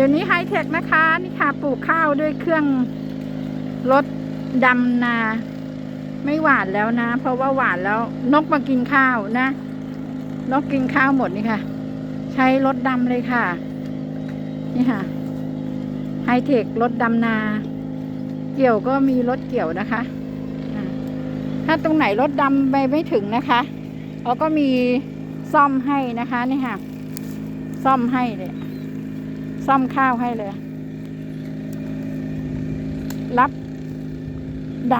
ดี๋ยวนี้ไฮเทคนะคะ นี่ค่ะปลูกข้าวด้วยเครื่องรถดำนา ไม่หวานแล้วนะ เพราะว่าหวานแล้วนกมากินข้าวนะ นกกินข้าวหมดนี่ค่ะ ใช้รถดำเลยค่ะ นี่ค่ะไฮเทครถดำนา เกี่ยวก็มีรถเกี่ยวนะคะ ถ้าตรงไหนรถดำไปไม่ถึงนะคะเขาก็มีซ่อมให้นะคะนี่ค่ะ ซ่อมให้เลย ซ่อมข้าวให้เลย รับด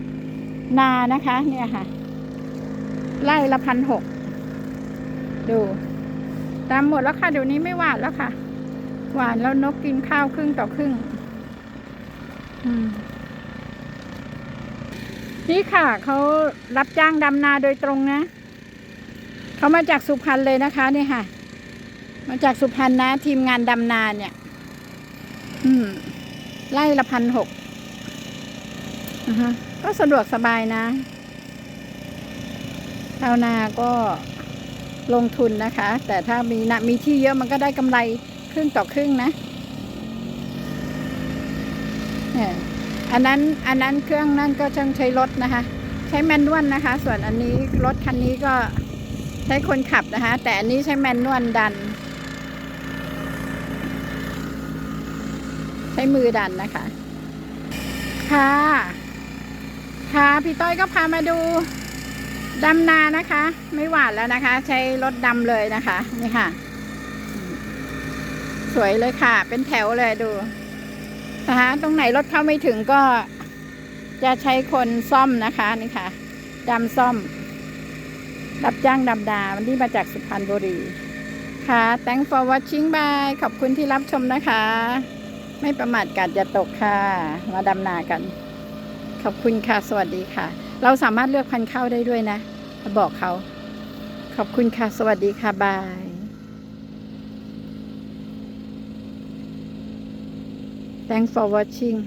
ำนานะคะ เนี่ยค่ะ ไล่ละพันหก ดูดำหมดแล้วค่ะ เดี๋ยวนี้ไม่หวานแล้วค่ะ หวานแล้วนกกินข้าวครึ่งต่อครึ่ง อืมนี่ค่ะเขารับจ้างดำนาโดยตรงนะ เขามาจากสุพรรณเลยนะคะเนี่ยค่ะ มาจากสุพรรณนะ ทีมงานดำนาเนี่ย อืม ไล่ละพันหกอ่าฮะก็สะดวกสบายนะชาวนาก็ลงทุนนะคะ แต่ถ้ามีนะมีที่เยอะมันก็ได้กำไรครึ่งต่อครึ่งนะเนี่ยอันนั้นอันนั้นเครื่องนั่นก็ต้องใช้รถนะคะ ใช้แมนนวลนะคะ ส่วนอันนี้รถคันนี้ก็ใช้คนขับนะคะ แต่อันนี้ใช้แมนนวลดัน ใช้มือดันนะคะ ค่ะ ค่ะ พี่ต้อยก็พามาดูดำนานะคะ ไม่หวานแล้วนะคะ ใช้รถดำเลยนะคะ นี่ค่ะ สวยเลยค่ะ เป็นแถวเลยดูนะคะตรงไหนรถเข้าไม่ถึงก็จะใช้คนซ่อมนะคะนี่ค่ะดำซ่อม รับจ้างดำดาวันนี้มาจากสุพรรณบุรี ค่ะ thank for watching bye ขอบคุณที่รับชมนะคะ ไม่ประมาทกาดอย่าตกค่ะ มาดำนากัน ขอบคุณค่ะ สวัสดีค่ะ เราสามารถเลือกพันธุ์ข้าวได้ด้วยนะ บอกเขา ขอบคุณค่ะ สวัสดีค่ะ บาย Thanks for watching